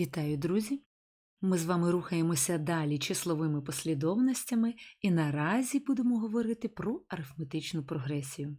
Вітаю, друзі! Ми з вами рухаємося далі числовими послідовностями і наразі будемо говорити про арифметичну прогресію.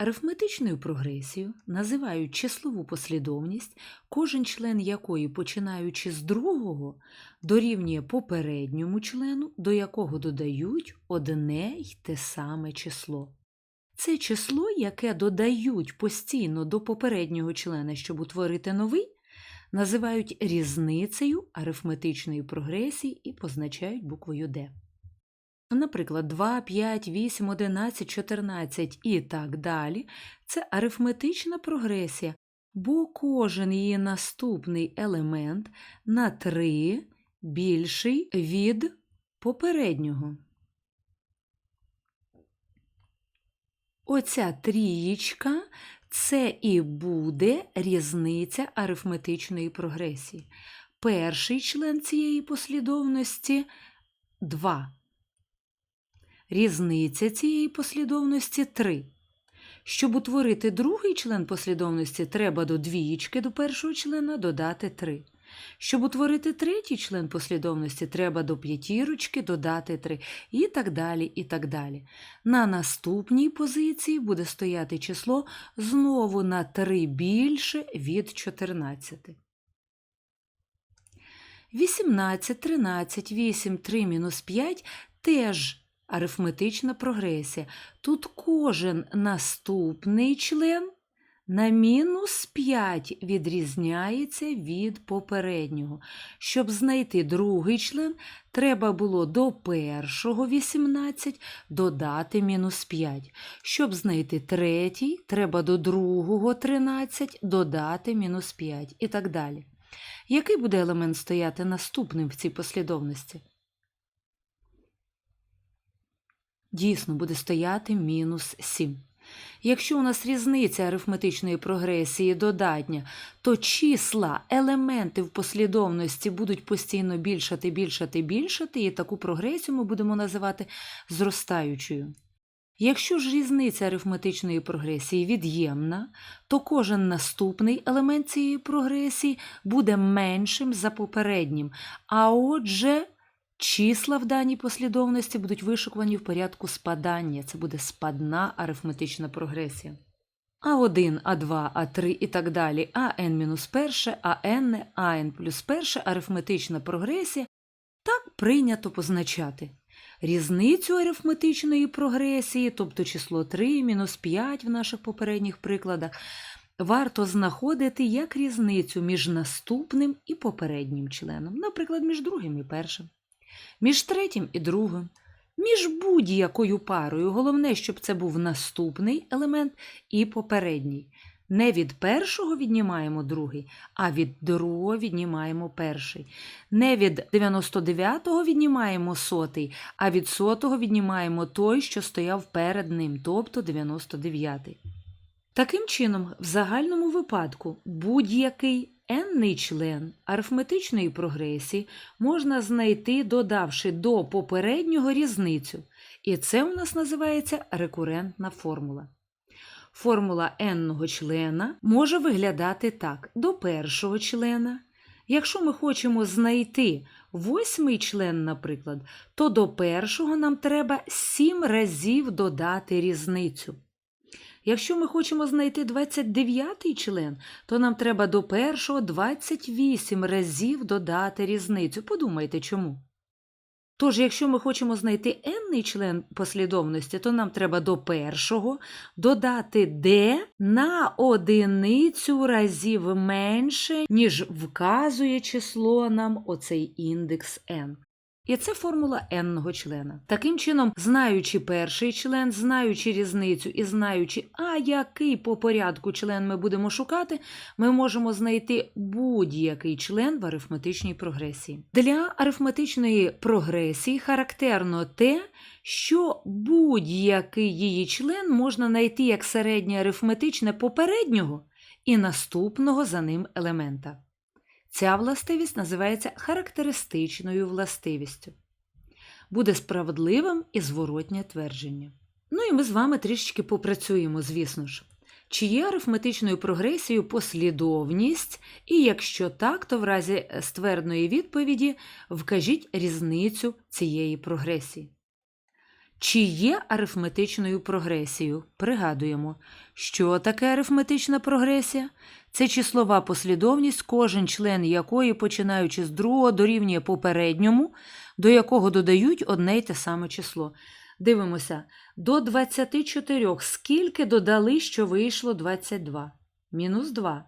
Арифметичною прогресією називають числову послідовність, кожен член якої, починаючи з другого, дорівнює попередньому члену, до якого додають одне й те саме число. Це число, яке додають постійно до попереднього члена, щоб утворити новий, називають різницею арифметичної прогресії і позначають буквою D. Наприклад, 2, 5, 8, 11, 14 і так далі це арифметична прогресія, бо кожен її наступний елемент на 3 більший від попереднього. Оця трієчка це і буде різниця арифметичної прогресії. Перший член цієї послідовності 2. Різниця цієї послідовності 3. Щоб утворити другий член послідовності, треба до двієчки до першого члена додати 3. Щоб утворити третій член послідовності, треба до п'ятірочки додати 3. І так далі, і так далі. На наступній позиції буде стояти число знову на 3 більше від 14. 18, 13, 8, 3 мінус 5 теж арифметична прогресія. Тут кожен наступний член на мінус 5 відрізняється від попереднього. Щоб знайти другий член, треба було до першого 18 додати мінус 5. Щоб знайти третій, треба до другого 13 додати мінус 5 і так далі. Який буде елемент стояти наступним в цій послідовності? Дійсно буде стояти мінус 7. Якщо у нас різниця арифметичної прогресії додатня, то числа, елементи в послідовності будуть постійно більшати, більшати, більшати, і таку прогресію ми будемо називати зростаючою. Якщо ж різниця арифметичної прогресії від'ємна, то кожен наступний елемент цієї прогресії буде меншим за попереднім, а отже, Числа в даній послідовності будуть вишукувані в порядку спадання. Це буде спадна арифметична прогресія. А1, А2, А3 і так далі, АН-1, АН, АН плюс 1 арифметична прогресія. Так прийнято позначати. Різницю арифметичної прогресії, тобто число 3, мінус 5 в наших попередніх прикладах, варто знаходити як різницю між наступним і попереднім членом, наприклад, між другим і першим між третім і другим, між будь-якою парою. Головне, щоб це був наступний елемент і попередній. Не від першого віднімаємо другий, а від другого віднімаємо перший. Не від 99-го віднімаємо сотий, а від сотого віднімаємо той, що стояв перед ним, тобто 99-й. Таким чином, в загальному випадку будь-який Енний член арифметичної прогресії можна знайти, додавши до попереднього різницю, і це у нас називається рекурентна формула. Формула енного члена може виглядати так: до першого члена. Якщо ми хочемо знайти восьмий член, наприклад, то до першого нам треба сім разів додати різницю. Якщо ми хочемо знайти 29-й член, то нам треба до першого 28 разів додати різницю. Подумайте чому. Тож, якщо ми хочемо знайти n член послідовності, то нам треба до першого додати d на одиницю разів менше, ніж вказує число нам оцей індекс n. І це формула n-ного члена. Таким чином, знаючи перший член, знаючи різницю і знаючи, а який по порядку член ми будемо шукати, ми можемо знайти будь-який член в арифметичній прогресії. Для арифметичної прогресії характерно те, що будь-який її член можна знайти як середнє арифметичне попереднього і наступного за ним елемента. Ця властивість називається характеристичною властивістю. Буде справедливим і зворотнє твердження. Ну і ми з вами трішечки попрацюємо, звісно ж. Чи є арифметичною прогресією послідовність, і якщо так, то в разі ствердної відповіді вкажіть різницю цієї прогресії. Чи є арифметичною прогресією? Пригадуємо, що таке арифметична прогресія? Це числова послідовність, кожен член якої, починаючи з другого, дорівнює попередньому, до якого додають одне й те саме число. Дивимося, до 24 скільки додали, що вийшло 22? Мінус 2.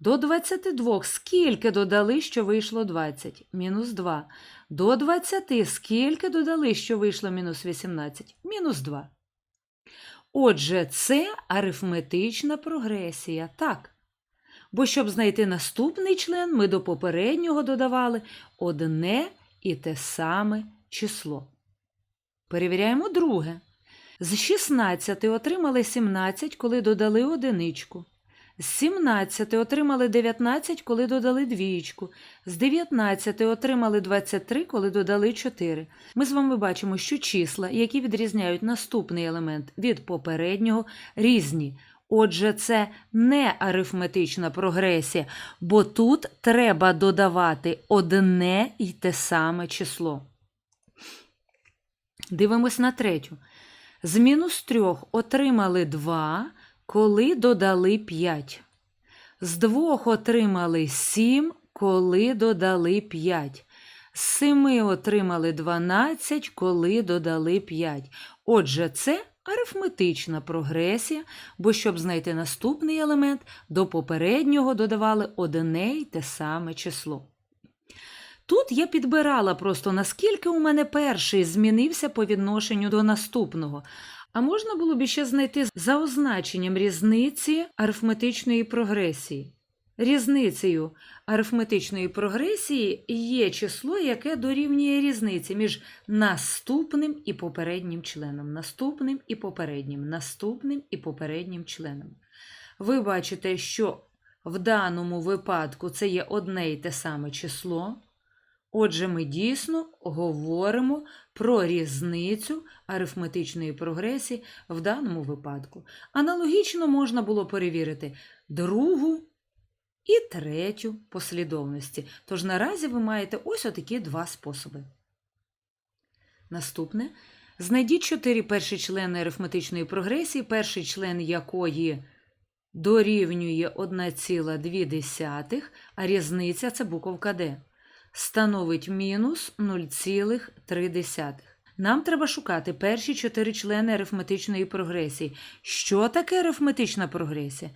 До 22 скільки додали, що вийшло 20? Мінус 2. До 20 скільки додали, що вийшло мінус 18? Мінус 2. Отже, це арифметична прогресія. Так. Бо щоб знайти наступний член, ми до попереднього додавали одне і те саме число. Перевіряємо друге. З 16 отримали 17, коли додали одиничку. З 17 отримали 19, коли додали двічку. З 19 отримали 23, коли додали 4. Ми з вами бачимо, що числа, які відрізняють наступний елемент від попереднього, різні. Отже, це не арифметична прогресія, бо тут треба додавати одне й те саме число. Дивимось на третю. З мінус трьох отримали 2, коли додали 5. З двох отримали 7, коли додали 5. З 7 отримали 12, коли додали 5. Отже, це арифметична прогресія, бо щоб знайти наступний елемент, до попереднього додавали одне й те саме число. Тут я підбирала просто наскільки у мене перший змінився по відношенню до наступного. А можна було б іще знайти за означенням різниці арифметичної прогресії. Різницею арифметичної прогресії є число, яке дорівнює різниці між наступним і попереднім членом, наступним і попереднім, наступним і попереднім членом. Ви бачите, що в даному випадку це є одне й те саме число. Отже, ми дійсно говоримо про різницю арифметичної прогресії в даному випадку. Аналогічно можна було перевірити другу і третю послідовності. Тож наразі ви маєте ось отакі два способи. Наступне. Знайдіть чотири перші члени арифметичної прогресії, перший член якої дорівнює 1,2, а різниця це буковка D становить мінус 0,3. Нам треба шукати перші чотири члени арифметичної прогресії. Що таке арифметична прогресія?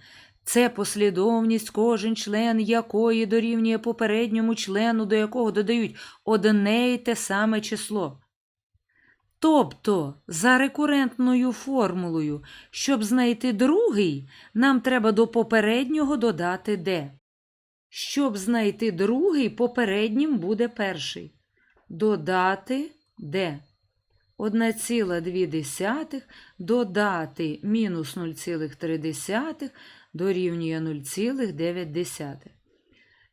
Це послідовність, кожен член якої дорівнює попередньому члену, до якого додають одне й те саме число. Тобто, за рекурентною формулою, щоб знайти другий, нам треба до попереднього додати d. Щоб знайти другий, попереднім буде перший. Додати d. 1,2 додати мінус 0,3 дорівнює 0,9.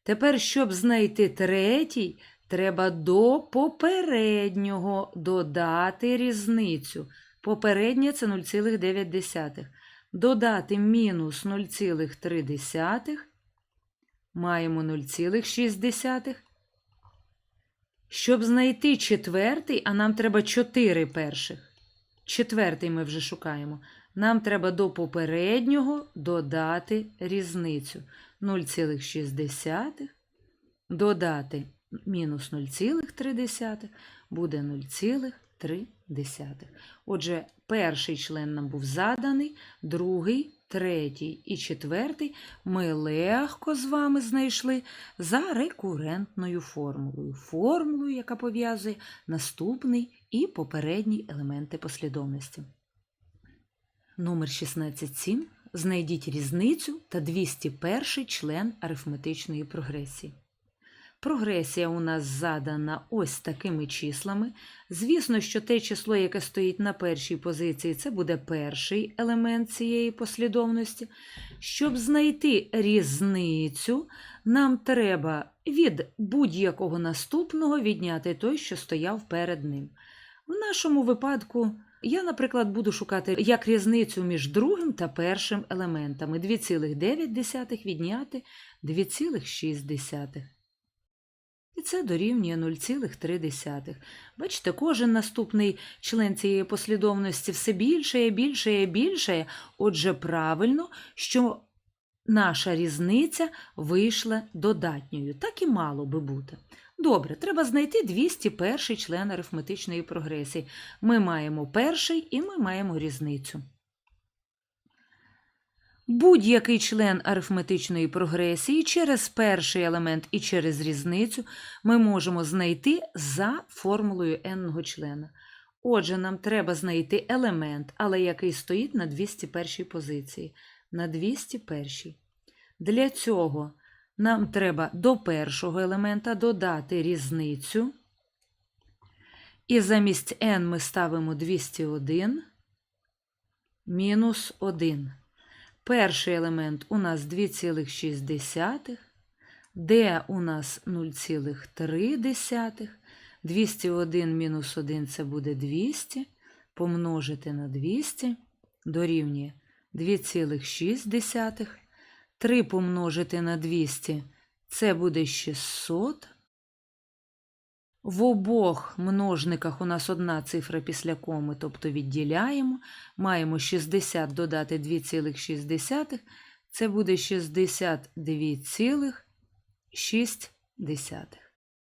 Тепер, щоб знайти третій, треба до попереднього додати різницю. Попереднє це 0,9. Додати мінус 0,3 маємо 0,6. Щоб знайти четвертий, а нам треба 4 перших. Четвертий ми вже шукаємо. Нам треба до попереднього додати різницю. 0,6 додати мінус 0,3 буде 0,3. Отже, перший член нам був заданий, другий третій і четвертий ми легко з вами знайшли за рекурентною формулою. Формулою, яка пов'язує наступний і попередній елементи послідовності. Номер 16.7. Знайдіть різницю та 201 член арифметичної прогресії. Прогресія у нас задана ось такими числами. Звісно, що те число, яке стоїть на першій позиції, це буде перший елемент цієї послідовності. Щоб знайти різницю, нам треба від будь-якого наступного відняти той, що стояв перед ним. В нашому випадку я, наприклад, буду шукати як різницю між другим та першим елементами 2,9 відняти 2,6. І це дорівнює 0,3. Бачите, кожен наступний член цієї послідовності все більше, більше, більше. Отже, правильно, що наша різниця вийшла додатньою. Так і мало би бути. Добре, треба знайти 201 член арифметичної прогресії. Ми маємо перший і ми маємо різницю. Будь-який член арифметичної прогресії через перший елемент і через різницю ми можемо знайти за формулою n-го члена. Отже, нам треба знайти елемент, але який стоїть на 201 позиції. На 201. Для цього нам треба до першого елемента додати різницю. І замість n ми ставимо 201 мінус 1. Перший елемент у нас 2,6, d у нас 0,3. 201 мінус 1 це буде 200. Помножити на 200 дорівнює 2,6. 3 помножити на 200 це буде 600. В обох множниках у нас одна цифра після коми, тобто відділяємо. Маємо 60 додати 2,6, це буде 62,6.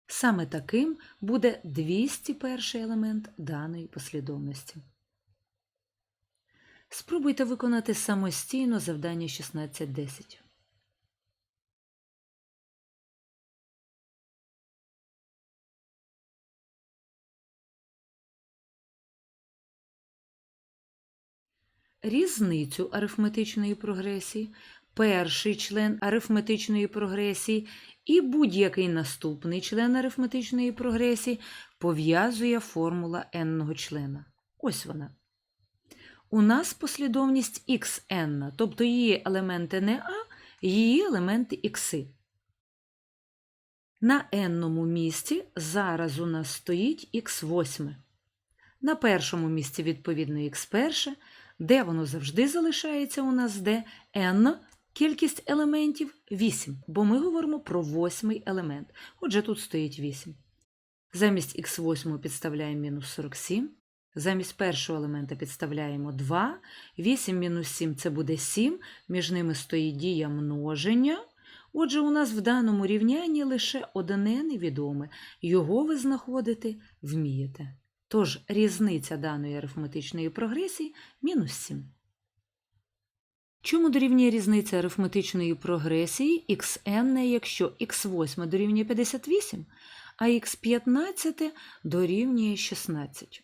Саме таким буде 201 елемент даної послідовності. Спробуйте виконати самостійно завдання 16.10. Різницю арифметичної прогресії, перший член арифметичної прогресії і будь-який наступний член арифметичної прогресії пов'язує формула n-го члена. Ось вона. У нас послідовність xn, тобто її елементи не А, її елементи ікси. На n-ному місці зараз у нас стоїть х8. На першому місці, відповідно, х1, де воно завжди залишається у нас, де n кількість елементів 8, бо ми говоримо про восьмий елемент. Отже, тут стоїть 8. Замість х8 підставляємо мінус 47. Замість першого елемента підставляємо 2. 8 мінус 7 це буде 7. Між ними стоїть дія множення. Отже, у нас в даному рівнянні лише одне невідоме. Його ви знаходити вмієте. Тож різниця даної арифметичної прогресії мінус 7. Чому дорівнює різниця арифметичної прогресії xn, якщо х8 дорівнює 58, а х15 дорівнює 16?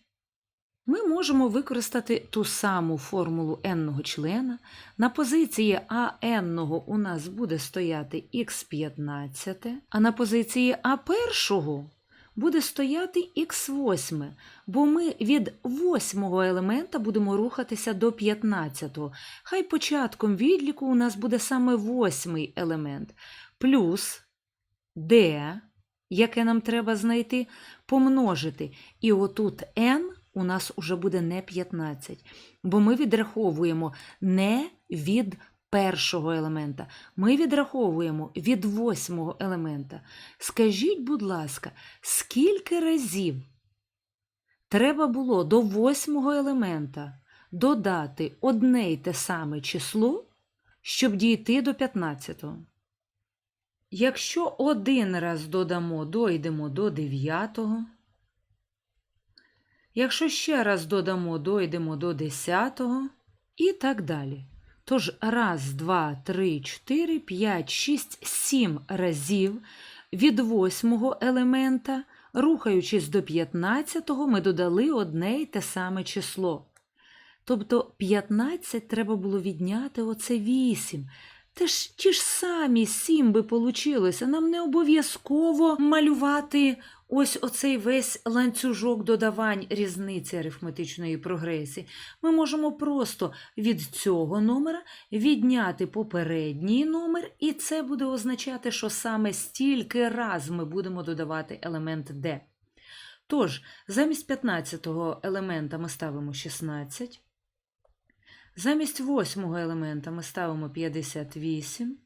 Ми можемо використати ту саму формулу n-го члена. На позиції АН у нас буде стояти х15, а на позиції А1 буде стояти х8, бо ми від восьмого елемента будемо рухатися до 15-го. Хай початком відліку у нас буде саме восьмий елемент, плюс d, яке нам треба знайти, помножити. І отут n у нас уже буде не 15, бо ми відраховуємо не від першого елемента, ми відраховуємо від восьмого елемента. Скажіть, будь ласка, скільки разів треба було до восьмого елемента додати одне й те саме число, щоб дійти до 15-го? Якщо один раз додамо, дойдемо до 9-го. Якщо ще раз додамо, дойдемо до 10-го і так далі. Тож раз, два, три, чотири, п'ять, шість, сім разів від восьмого елемента, рухаючись до 15-го, ми додали одне й те саме число. Тобто 15 треба було відняти оце 8. Те ж ті ж самі 7 би получилося. Нам не обов'язково малювати ось оцей весь ланцюжок додавань різниці арифметичної прогресії, ми можемо просто від цього номера відняти попередній номер, і це буде означати, що саме стільки раз ми будемо додавати елемент d. Тож, замість 15-го елемента ми ставимо 16. Замість восьмого елемента ми ставимо 58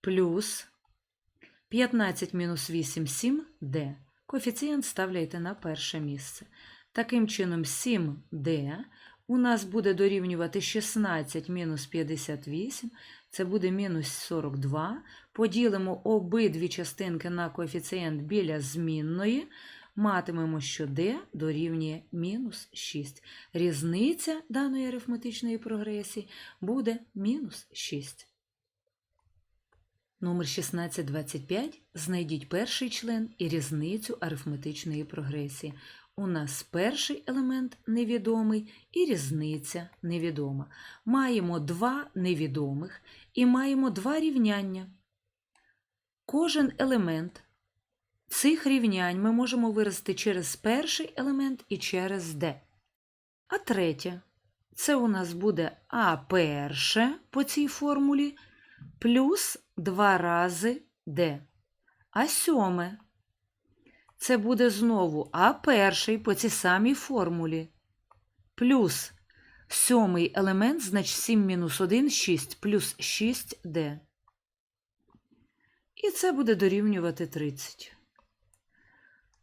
плюс 15 мінус 8 7 d. Коефіцієнт ставляйте на перше місце. Таким чином, 7d у нас буде дорівнювати 16 мінус 58, це буде мінус 42. Поділимо обидві частинки на коефіцієнт біля змінної. Матимемо, що d дорівнює мінус 6. Різниця даної арифметичної прогресії буде мінус 6. Номер 1625. Знайдіть перший член і різницю арифметичної прогресії. У нас перший елемент невідомий і різниця невідома. Маємо два невідомих і маємо два рівняння. Кожен елемент цих рівнянь ми можемо виразити через перший елемент і через d. А третє це у нас буде А перше по цій формулі плюс 2 рази d. А сьоме це буде знову А перший по цій самій формулі. Плюс сьомий елемент, значить 7 мінус 1 6 плюс 6d. І це буде дорівнювати 30.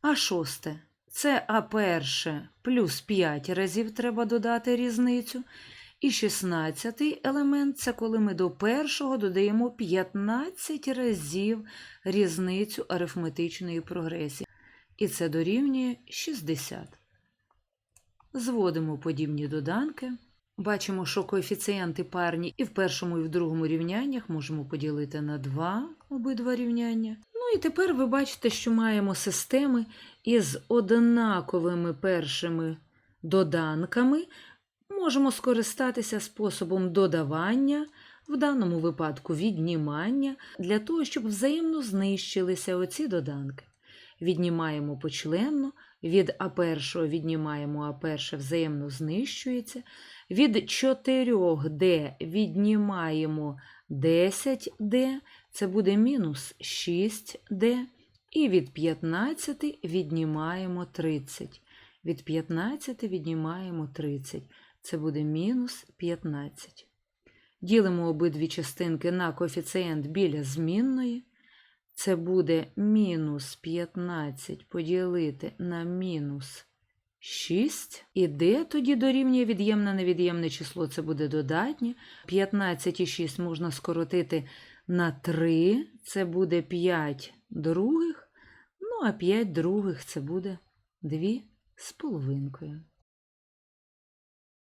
А шосте це А перше плюс 5 разів треба додати різницю. І 16 елемент це коли ми до першого додаємо 15 разів різницю арифметичної прогресії. І це дорівнює 60. Зводимо подібні доданки. Бачимо, що коефіцієнти парні і в першому, і в другому рівняннях можемо поділити на 2 обидва рівняння. Ну і тепер ви бачите, що маємо системи із однаковими першими доданками. Можемо скористатися способом додавання, в даному випадку віднімання, для того, щоб взаємно знищилися оці доданки. Віднімаємо почленно, від А1 віднімаємо А1 взаємно знищується. Від 4D віднімаємо 10D, це буде мінус 6D. І від 15 віднімаємо 30. Від 15 віднімаємо 30. Це буде мінус 15. Ділимо обидві частинки на коефіцієнт біля змінної. Це буде мінус 15 поділити на мінус 6. І де тоді дорівнює від'ємне невід'ємне число, це буде додатнє. 15 і 6 можна скоротити на 3, це буде 5 других. Ну, а 5 других це буде 2 з половинкою.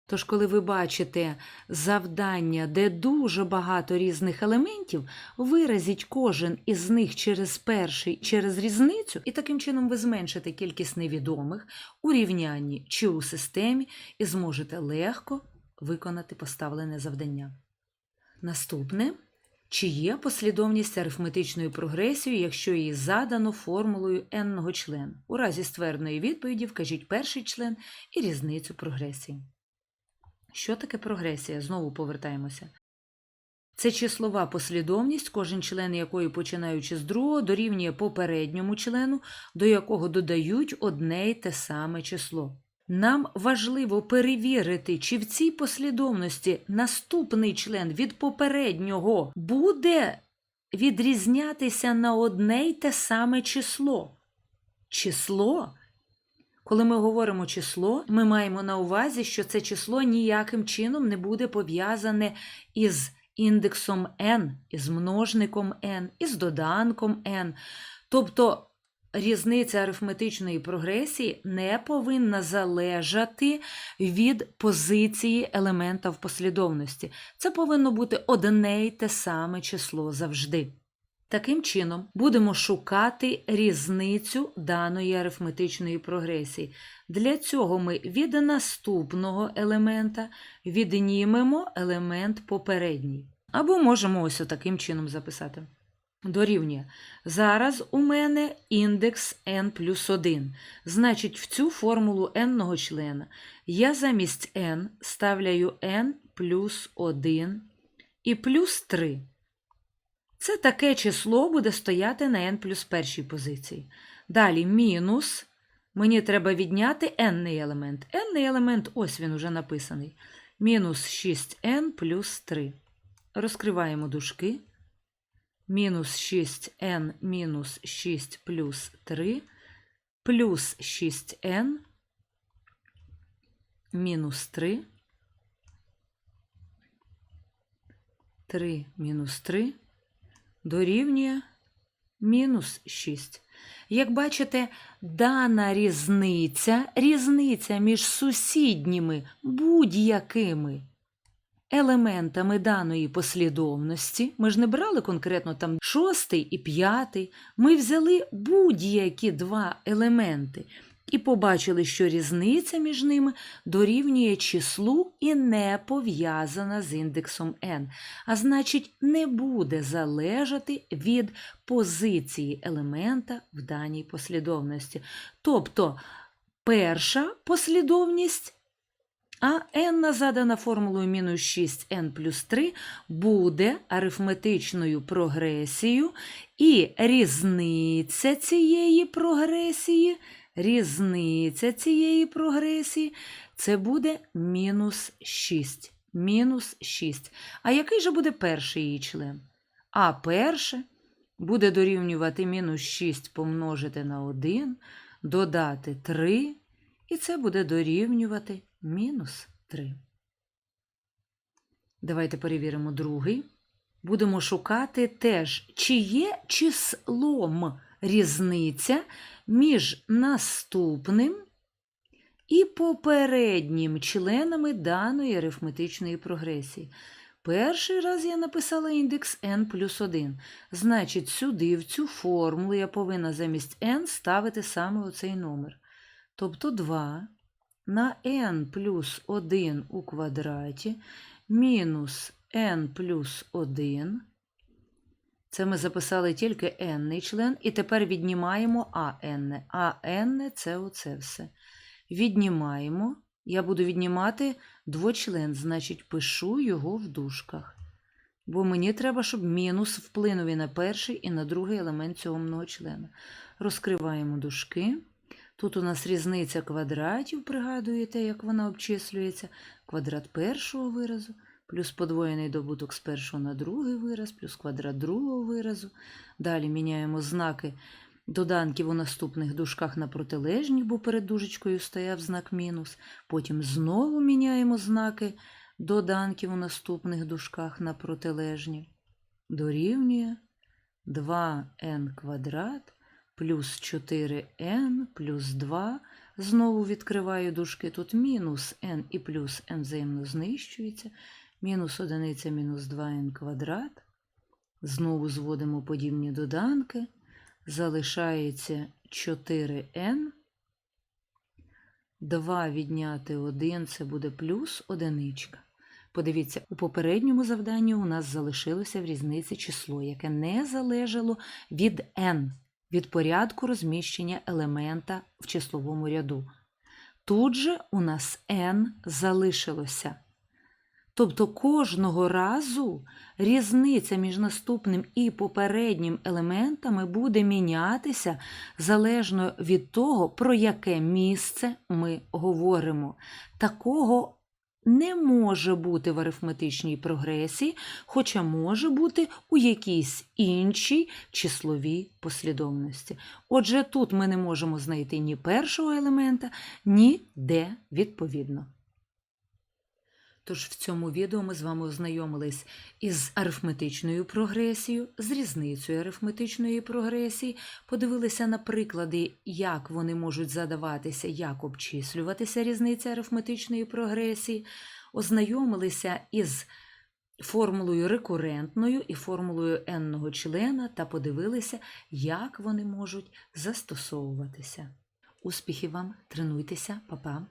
Тож, коли ви бачите завдання, де дуже багато різних елементів, виразіть кожен із них через перший, через різницю, і таким чином ви зменшите кількість невідомих у рівнянні чи у системі і зможете легко виконати поставлене завдання. Наступне. Чи є послідовність арифметичної прогресії, якщо її задано формулою n-ного члена? У разі ствердної відповіді вкажіть перший член і різницю прогресії. Що таке прогресія? Знову повертаємося. Це числова послідовність, кожен член якої, починаючи з другого, дорівнює попередньому члену, до якого додають одне й те саме число. Нам важливо перевірити, чи в цій послідовності наступний член від попереднього буде відрізнятися на одне й те саме число. Число коли ми говоримо число, ми маємо на увазі, що це число ніяким чином не буде пов'язане із індексом n, із множником n, із доданком n. Тобто різниця арифметичної прогресії не повинна залежати від позиції елемента в послідовності. Це повинно бути одне й те саме число завжди. Таким чином, будемо шукати різницю даної арифметичної прогресії. Для цього ми від наступного елемента віднімемо елемент попередній. Або можемо ось таким чином записати. дорівнює. Зараз у мене індекс n плюс 1. Значить, в цю формулу n члена я замість n ставляю n плюс 1 і плюс 3. Це таке число буде стояти на n плюс першій позиції. Далі мінус. Мені треба відняти n елемент. n елемент, ось він уже написаний. Мінус 6n плюс 3. Розкриваємо дужки. Мінус 6n мінус 6 плюс 3 плюс 6n мінус 3 3 мінус 3 дорівнює мінус 6. Як бачите, дана різниця, різниця між сусідніми будь-якими елементами даної послідовності, ми ж не брали конкретно там шостий і п'ятий, ми взяли будь-які два елементи і побачили, що різниця між ними дорівнює числу і не пов'язана з індексом n, а значить, не буде залежати від позиції елемента в даній послідовності. Тобто перша послідовність а n задана формулою мінус 6n плюс 3 буде арифметичною прогресією, і різниця цієї прогресії, різниця цієї прогресії це буде мінус 6. Мінус 6. А який же буде перший її член? А перше буде дорівнювати мінус 6 помножити на 1, додати 3, і це буде дорівнювати мінус 3. Давайте перевіримо другий. Будемо шукати теж, чи є числом різниця між наступним і попереднім членами даної арифметичної прогресії. Перший раз я написала індекс n плюс 1. Значить, сюди, в цю формулу, я повинна замість n ставити саме оцей номер. Тобто 2 на n плюс 1 у квадраті мінус n плюс 1. Це ми записали тільки n член, і тепер віднімаємо АН. АН це оце все. Віднімаємо. Я буду віднімати двочлен, значить, пишу його в дужках. Бо мені треба, щоб мінус вплинув і на перший, і на другий елемент цього многочлена. Розкриваємо дужки. Тут у нас різниця квадратів, пригадуєте, як вона обчислюється. Квадрат першого виразу, плюс подвоєний добуток з першого на другий вираз, плюс квадрат другого виразу. Далі міняємо знаки доданків у наступних дужках на протилежні, бо перед дужечкою стояв знак мінус. Потім знову міняємо знаки доданків у наступних дужках на протилежні. Дорівнює 2n квадрат плюс 4n плюс 2. Знову відкриваю дужки. Тут мінус n і плюс n взаємно знищується. Мінус одиниця мінус 2n квадрат. Знову зводимо подібні доданки. Залишається 4n. 2 відняти 1 це буде плюс одиничка. Подивіться, у попередньому завданні у нас залишилося в різниці число, яке не залежало від n від порядку розміщення елемента в числовому ряду. Тут же у нас n залишилося. Тобто кожного разу різниця між наступним і попереднім елементами буде мінятися залежно від того, про яке місце ми говоримо. Такого не може бути в арифметичній прогресії, хоча може бути у якійсь іншій числовій послідовності. Отже, тут ми не можемо знайти ні першого елемента, ні де відповідно. Тож в цьому відео ми з вами ознайомились із арифметичною прогресією, з різницею арифметичної прогресії, подивилися на приклади, як вони можуть задаватися, як обчислюватися різниця арифметичної прогресії, ознайомилися із формулою рекурентною і формулою n-ного члена та подивилися, як вони можуть застосовуватися. Успіхів вам, тренуйтеся, па-па!